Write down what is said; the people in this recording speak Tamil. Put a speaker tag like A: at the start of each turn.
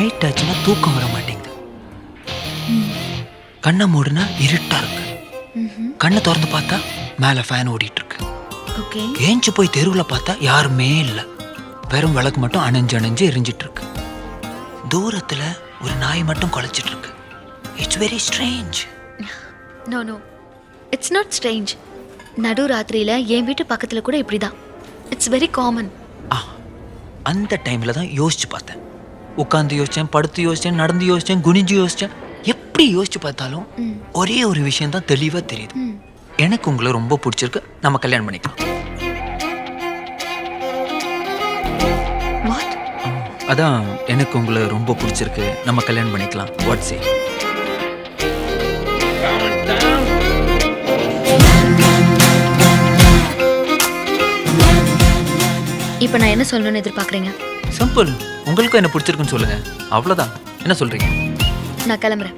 A: நைட் ஆச்சுன்னா தூக்கம் வர மாட்டேங்குது. கண்ணை மூடுனா இருட்டா இருக்கு. கண்ணை திறந்து பார்த்தா மேலே ஃபேன் ஓடிட்டு இருக்கு ஏஞ்சு போய் தெருவில் பார்த்தா யாருமே இல்லை. வெறும் விளக்கு மட்டும் அணைஞ்சு அணைஞ்சு எரிஞ்சிட்டு இருக்கு தூரத்தில் ஒரு நாய் மட்டும் குலைச்சிட்டு இருக்கு it's very strange
B: no no it's not strange நடு ராத்திரியில என் வீட்டு பக்கத்துல கூட இப்படிதான். இட்ஸ் வெரி காமன்
A: ஆ அந்த டைமில் தான் யோசிச்சு பார்த்தேன். உட்காந்து யோசிச்சேன் படுத்து யோசிச்சேன் நடந்து யோசிச்சேன் குனிஞ்சு யோசிச்சேன். எப்படி யோசிச்சு பார்த்தாலும். ஒரே ஒரு விஷயம் தான் தெளிவாக தெரியுது. எனக்கு உங்களை ரொம்ப பிடிச்சிருக்கு. நம்ம கல்யாணம் பண்ணிக்கலாம். அதான் எனக்கு உங்களை ரொம்ப பிடிச்சிருக்கு. நம்ம கல்யாணம் பண்ணிக்கலாம். வாட்ஸ்
B: இப்போ நான் என்ன சொல்லணும்னு எதிர்பார்க்குறீங்க?
A: சிம்பிள். உங்களுக்கும் என்ன பிடிச்சிருக்குன்னு சொல்லுங்க. அவ்வளோதான் என்ன சொல்றீங்க?
B: நான் கிளம்புறேன்.